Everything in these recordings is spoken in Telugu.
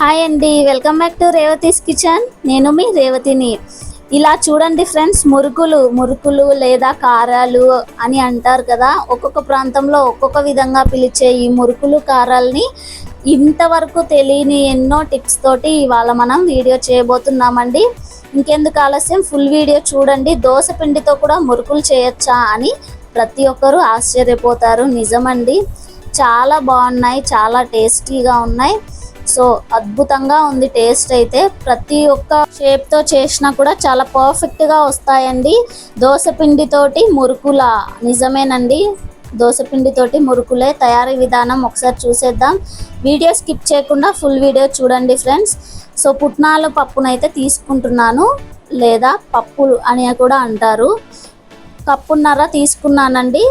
హాయ్ అండి welcome back to Revathi's kitchen నేను మీ రేవతిని ఇలా చూడండి ఫ్రెండ్స్ మురుకులు మురుకులు లేదా కారాలు అని అంటారు కదా ఒక్కొక్క ప్రాంతంలో ఒక్కొక్క విధంగా పిలిచే ఈ మురుకులు కారాలని ఇంతవరకు తెలియని ఎన్నో టిప్స్ తోటి ఇవాళ మనం వీడియో చేయబోతున్నామండి. ఇంకెందుకు ఆలస్యం? ఫుల్ వీడియో చూడండి. దోశ పిండితో కూడా మురుకులు చేయొచ్చా అని ప్రతి ఒక్కరూ ఆశ్చర్యపోతారు. నిజమండి. చాలా బాగున్నాయి చాలా టేస్టీగా ఉన్నాయి. సో అద్భుతంగా ఉంది టేస్ట్ అయితే. ప్రతి ఒక్క షేప్తో చేసినా కూడా చాలా పర్ఫెక్ట్గా వస్తాయండి. దోశ పిండితోటి మురుకుల నిజమేనండి. దోశ పిండితోటి మురుకులే తయారీ విధానం ఒకసారి చూసేద్దాం. వీడియో స్కిప్ చేయకుండా ఫుల్ వీడియో చూడండి ఫ్రెండ్స్. సో పుట్నాల పప్పునైతే తీసుకుంటున్నాను. లేదా పప్పులు అని కూడా అంటారు. కప్పున్నర తీసుకున్నానండి.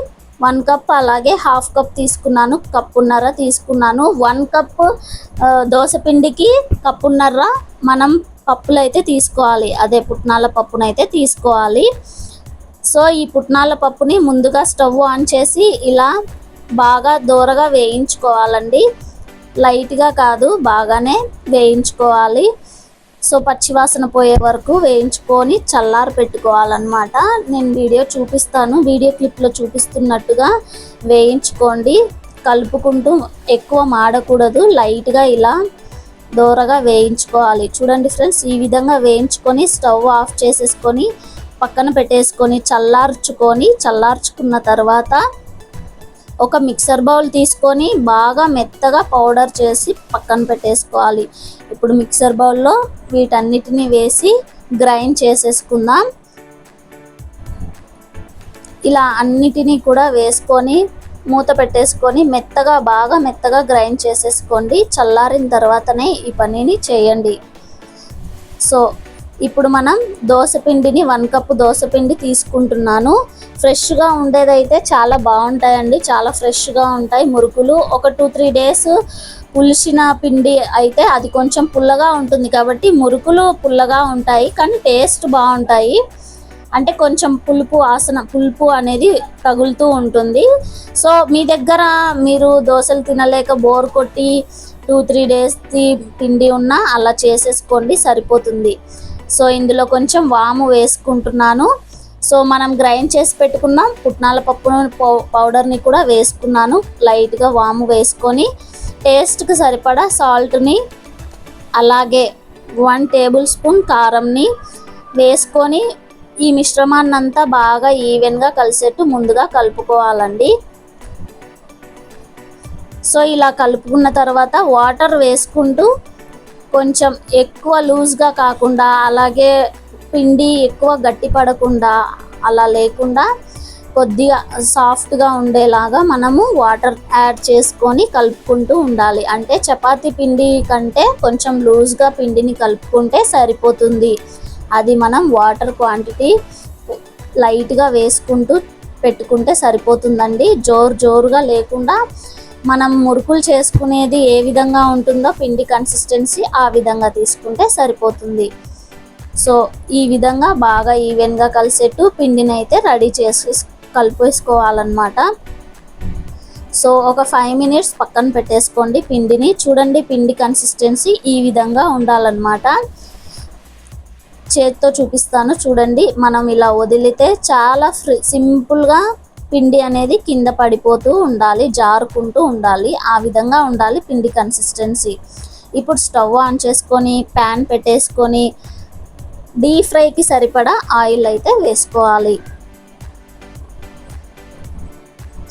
వన్ కప్ అలాగే హాఫ్ కప్ తీసుకున్నాను కప్పున్నర తీసుకున్నాను. వన్ కప్ దోశపిండికి కప్పున్నర మనం పప్పులు అయితే తీసుకోవాలి. అదే పుట్నాల పప్పునైతే తీసుకోవాలి. సో ఈ పుట్నాల పప్పుని ముందుగా స్టవ్ ఆన్ చేసి ఇలా బాగా దూరగా వేయించుకోవాలండి. లైట్గా కాదు బాగానే వేయించుకోవాలి. సో పచ్చివాసన పోయే వరకు వేయించుకొని చల్లారి పెట్టుకోవాలన్నమాట. నేను వీడియో చూపిస్తాను. వీడియో క్లిప్లో చూపిస్తున్నట్టుగా వేయించుకోండి. కలుపుకుంటూ ఎక్కువ మాడకూడదు. లైట్గా ఇలా దూరగా వేయించుకోవాలి. చూడండి ఫ్రెండ్స్ ఈ విధంగా వేయించుకొని స్టవ్ ఆఫ్ చేసేసుకొని పక్కన పెట్టేసుకొని చల్లార్చుకొని చల్లార్చుకున్న తర్వాత ఒక మిక్సర్ బౌల్ తీసుకొని బాగా మెత్తగా పౌడర్ చేసి పక్కన పెట్టేసుకోవాలి. ఇప్పుడు మిక్సర్ బౌల్లో వీటన్నిటిని వేసి గ్రైండ్ చేసేసుకుందాం. ఇలా అన్నిటినీ కూడా వేసుకొని మూత పెట్టేసుకొని మెత్తగా బాగా మెత్తగా గ్రైండ్ చేసేసుకోండి. చల్లారిన తర్వాతనే ఈ పనిని చేయండి. సో ఇప్పుడు మనం దోశపిండిని వన్ కప్ దోశపిండి తీసుకుంటున్నాను. ఫ్రెష్గా ఉండేదైతే చాలా బాగుంటాయండి. చాలా ఫ్రెష్గా ఉంటాయి. మురుకులు ఒక టూ త్రీ డేస్ పులిసిన పిండి అయితే అది కొంచెం పుల్లగా ఉంటుంది కాబట్టి మురుకులు పుల్లగా ఉంటాయి కానీ టేస్ట్ బాగుంటాయి. అంటే కొంచెం పులుపు ఆసన పులుపు అనేది తగులుతూ ఉంటుంది. సో మీ దగ్గర మీరు దోశలు తినలేక బోర్ కొట్టి టూ త్రీ డేస్ పిండి ఉన్నా అలా చేసేసుకోండి సరిపోతుంది. సో ఇందులో కొంచెం వాము వేసుకుంటున్నాను. సో మనం గ్రైండ్ చేసి పెట్టుకున్న. పుట్నాల పప్పు పౌడర్ని కూడా వేసుకున్నాను. లైట్గా వాము వేసుకొని టేస్ట్కి సరిపడా సాల్ట్ని అలాగే వన్ టేబుల్ స్పూన్ కారంని వేసుకొని ఈ మిశ్రమాన్ని అంతా బాగా ఈవెన్గా కలిసేట్టు ముందుగా కలుపుకోవాలండి. సో ఇలా కలుపుకున్న తర్వాత వాటర్ వేసుకుంటూ కొంచెం ఎక్కువ లూజ్గా కాకుండా అలాగే పిండి ఎక్కువ గట్టి పడకుండా అలా లేకుండా కొద్దిగా సాఫ్ట్గా ఉండేలాగా మనము వాటర్ యాడ్ చేసుకొని కలుపుకుంటూ ఉండాలి. అంటే చపాతీ పిండి కంటే కొంచెం లూజ్గా పిండిని కలుపుకుంటే సరిపోతుంది. అది మనం వాటర్ క్వాంటిటీ లైట్గా వేసుకుంటూ పెట్టుకుంటే సరిపోతుందండి. జోరు జోరుగా లేకుండా మనం మురుకులు చేసుకునేది ఏ విధంగా ఉంటుందో పిండి కన్సిస్టెన్సీ ఆ విధంగా తీసుకుంటే సరిపోతుంది. సో ఈ విధంగా బాగా ఈవెన్గా కలిసేట్టు పిండిని అయితే రెడీ చేసి కలిపేసుకోవాలన్నమాట. సో ఒక ఫైవ్ మినిట్స్ పక్కన పెట్టేసుకోండి పిండిని. చూడండి పిండి కన్సిస్టెన్సీ ఈ విధంగా ఉండాలన్నమాట. చేత్తో చూపిస్తాను చూడండి. మనం ఇలా వదిలితే చాలా ఫ్రీ సింపుల్గా పిండి అనేది కింద పడిపోతూ ఉండాలి జారుకుంటూ ఉండాలి ఆ విధంగా ఉండాలి పిండి కన్సిస్టెన్సీ ఇప్పుడు స్టవ్ ఆన్ చేసుకొని ప్యాన్ పెట్టేసుకొని డీప్ ఫ్రైకి సరిపడా ఆయిల్ అయితే వేసుకోవాలి.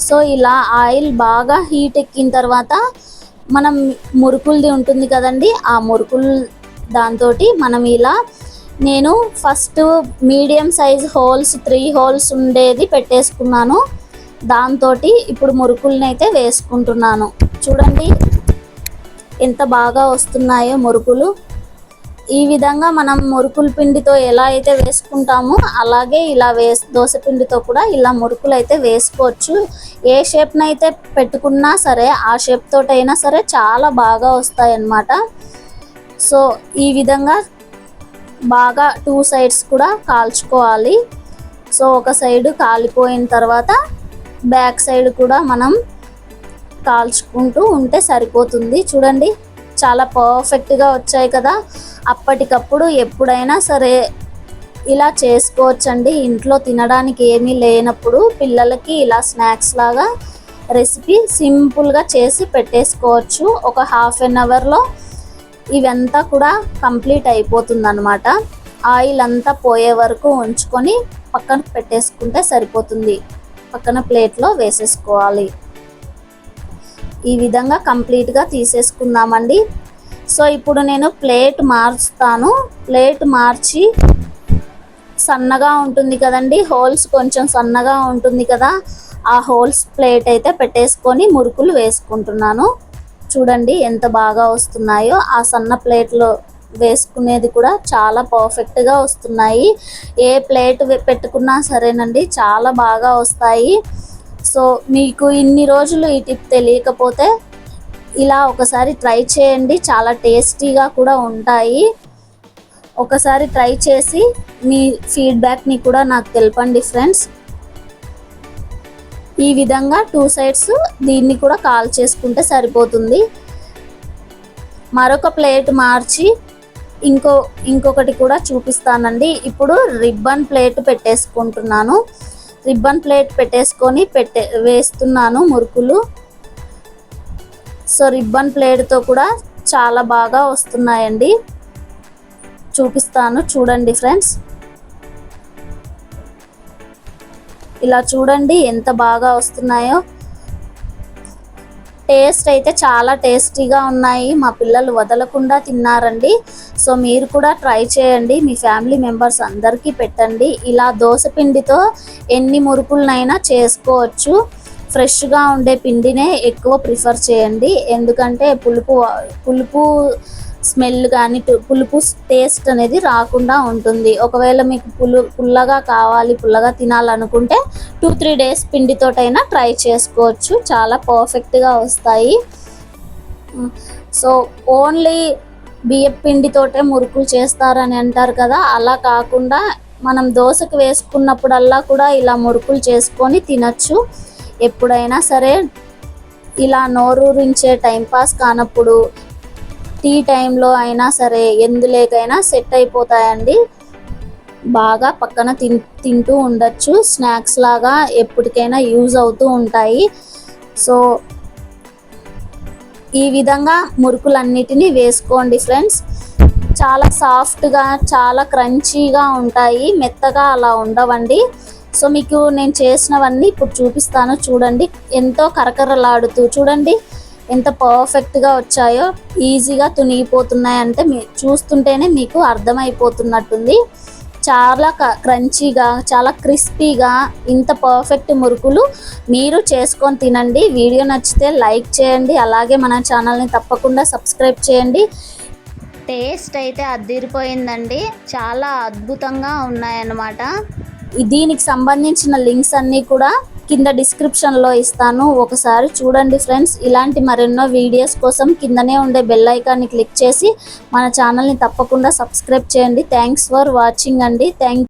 సో ఇలా ఆయిల్ బాగా హీట్ ఎక్కిన తర్వాత మనం మురుకులది ఉంటుంది కదండి ఆ మురుకులు దాంతో మనం ఇలా నేను first medium size holes three holes ఉండేది పెట్టేసుకున్నాను. దాంతో ఇప్పుడు మురుకుల్ని అయితే వేసుకుంటున్నాను. చూడండి ఎంత బాగా వస్తున్నాయో మురుకులు. ఈ విధంగా మనం మురుకుల పిండితో ఎలా అయితే వేసుకుంటామో అలాగే ఇలా వేస్ దోశ పిండితో కూడా ఇలా మురుకులు అయితే వేసుకోవచ్చు. ఏ షేప్నైతే అయితే పెట్టుకున్నా సరే ఆ షేప్ తోటైనా సరే చాలా బాగా వస్తాయి అన్నమాట సో ఈ విధంగా బాగా టూ సైడ్స్ కూడా కాల్చుకోవాలి. సో ఒక సైడ్ కాలిపోయిన తర్వాత బ్యాక్ సైడ్ కూడా మనం కాల్చుకుంటూ ఉంటే సరిపోతుంది. చూడండి చాలా పర్ఫెక్ట్గా వచ్చాయి కదా. అప్పటికప్పుడు ఎప్పుడైనా సరే ఇలా చేసుకోవచ్చండి. ఇంట్లో తినడానికి ఏమీ లేనప్పుడు పిల్లలకి ఇలా స్నాక్స్ లాగా రెసిపీ సింపుల్గా చేసి పెట్టేసుకోవచ్చు. ఒక హాఫ్ అన్ అవర్లో ఇవంతా కూడా కంప్లీట్ అయిపోతుంది అనమాట ఆయిల్ అంతా పోయే వరకు ఉంచుకొని పక్కన పెట్టేసుకుంటే సరిపోతుంది. పక్కన ప్లేట్లో వేసేసుకోవాలి. ఈ విధంగా కంప్లీట్గా తీసేసుకుందామండి. సో ఇప్పుడు నేను ప్లేట్ మార్చుతాను ప్లేట్ మార్చి సన్నగా ఉంటుంది కదండి. హోల్స్ కొంచెం సన్నగా ఉంటుంది కదా. ఆ హోల్స్ ప్లేట్ అయితే పెట్టేసుకొని మురుకులు వేసుకుంటున్నాను. చూడండి ఎంత బాగా వస్తున్నాయో. ఆ సన్న ప్లేట్లో వేసుకునేది కూడా చాలా పర్ఫెక్ట్గా వస్తున్నాయి. ఏ ప్లేట్ పెట్టుకున్నా సరేనండి చాలా బాగా వస్తాయి. సో మీకు ఇన్ని రోజులు ఈ టిప్ తెలియకపోతే ఇలా ఒకసారి ట్రై చేయండి. చాలా టేస్టీగా కూడా ఉంటాయి. ఒకసారి ట్రై చేసి మీ ఫీడ్బ్యాక్ని కూడా నాకు తెలపండి ఫ్రెండ్స్ ఈ విధంగా టూ సైడ్స్ దీన్ని కూడా కాల్ చేసుకుంటే సరిపోతుంది. మరొక ప్లేట్ మార్చి ఇంకో ఇంకొకటి కూడా చూపిస్తానండి. ఇప్పుడు రిబ్బన్ ప్లేట్ పెట్టేసుకుంటున్నాను. రిబ్బన్ ప్లేట్ పెట్టేసుకొని పెట్టే వేస్తున్నాను మురుకులు. సో రిబ్బన్ ప్లేట్తో కూడా చాలా బాగా వస్తున్నాయండి. చూపిస్తాను చూడండి ఫ్రెండ్స్. ఇలా చూడండి ఎంత బాగా వస్తున్నాయో. టేస్ట్ అయితే చాలా టేస్టీగా ఉన్నాయి. మా పిల్లలు వదలకుండా తిన్నారండి. సో మీరు కూడా ట్రై చేయండి. మీ ఫ్యామిలీ మెంబర్స్ అందరికీ పెట్టండి. ఇలా దోశ పిండితో ఎన్ని మురుకులనైనా చేసుకోవచ్చు. ఫ్రెష్గా ఉండే పిండినే ఎక్కువ ప్రిఫర్ చేయండి. ఎందుకంటే పులుపు పులుపు స్మెల్ కానీ పులుపు టేస్ట్ అనేది రాకుండా ఉంటుంది. ఒకవేళ మీకు పులు పుల్లగా కావాలి పుల్లగా తినాలనుకుంటే టూ త్రీ డేస్ పిండితోటైనా ట్రై చేసుకోవచ్చు. చాలా పర్ఫెక్ట్గా వస్తాయి. సో ఓన్లీ బియ్యం పిండితోటే మురుకులు చేస్తారని అంటారు కదా అలా కాకుండా మనం దోశకు వేసుకున్నప్పుడల్లా కూడా ఇలా మురుకులు చేసుకొని తినచ్చు. ఎప్పుడైనా సరే ఇలా నోరూరించే టైంపాస్ కానప్పుడు టీ టైంలో అయినా సరే ఎందులేకైనా సెట్ అయిపోతాయండి. బాగా పక్కన తిన్ తింటూ ఉండొచ్చు. స్నాక్స్ లాగా ఎప్పటికైనా యూజ్ అవుతూ ఉంటాయి. సో ఈ విధంగా మురుకులన్నిటినీ వేసుకోండి ఫ్రెండ్స్ చాలా సాఫ్ట్గా చాలా క్రంచీగా ఉంటాయి. మెత్తగా అలా ఉండవండి. సో మీకు నేను చేసినవన్నీ ఇప్పుడు చూపిస్తాను. చూడండి ఎంతో కరకరలాడుతూ చూడండి ఎంత పర్ఫెక్ట్గా వచ్చాయో ఈజీగా తునిగిపోతున్నాయి అంటే మీ చూస్తుంటేనే మీకు అర్థమైపోతున్నట్టుంది. చాలా క క్రంచీగా చాలా క్రిస్పీగా ఇంత పర్ఫెక్ట్ మురుకులు మీరు చేసుకొని తినండి. వీడియో నచ్చితే లైక్ చేయండి అలాగే మన ఛానల్ని తప్పకుండా సబ్స్క్రైబ్ చేయండి. టేస్ట్ అయితే అద్దిరిపోయిందండి చాలా అద్భుతంగా ఉన్నాయన్నమాట. దీనికి సంబంధించిన లింక్స్ అన్నీ కూడా కింద డిస్క్రిప్షన్లో ఇస్తాను. ఒకసారి చూడండి ఫ్రెండ్స్. ఇలాంటి మరెన్నో వీడియోస్ కోసం కిందనే ఉండే బెల్ ఐకాన్ని క్లిక్ చేసి మన ఛానల్ని తప్పకుండా సబ్స్క్రైబ్ చేయండి. థ్యాంక్స్ ఫర్ వాచింగ్ అండి. థ్యాంక్